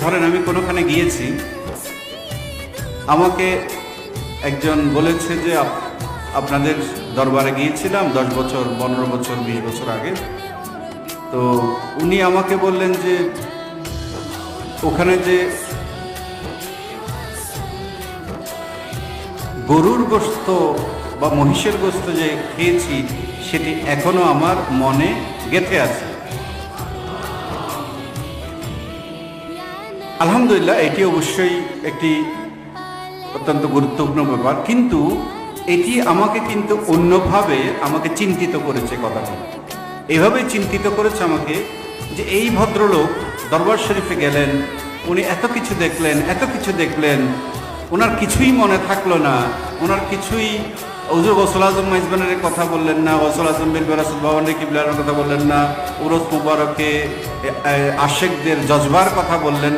ধরেন আমি কোনোখানে গিয়েছি, আমাকে একজন বলেছে যে আপ- আপনাদের দরবারে গিয়েছিলাম দশ বছর, পনেরো বছর, বিশ বছর আগে। তো উনি আমাকে বললেন যে, ওখানে যে গরুর গোস্ত বা মহিষের গোস্ত যে খেয়েছি, সেটি এখনও আমার মনে গেঁথে আছে। আলহামদুলিল্লাহ, এটি অবশ্যই একটি অত্যন্ত গুরুত্বপূর্ণ ব্যাপার। কিন্তু এটি আমাকে কিন্তু অন্যভাবে আমাকে চিন্তিত করেছে কথাটি। এভাবে চিন্তিত করেছে আমাকে যে এই ভদ্রলোক দরবার শরীফে গেলেন, উনি এত কিছু দেখলেন, এত কিছু দেখলেন ওনার কিছুই মনে থাকল না ওনার কিছুই হুজুর গসল আজম মাইজবানের কথা বললেন না, গসল আজম বিন বেরাসুল ভবনের কিবলার কথা বললেন না, উরস মুবারকে আশেকদের জজবার কথা বললেন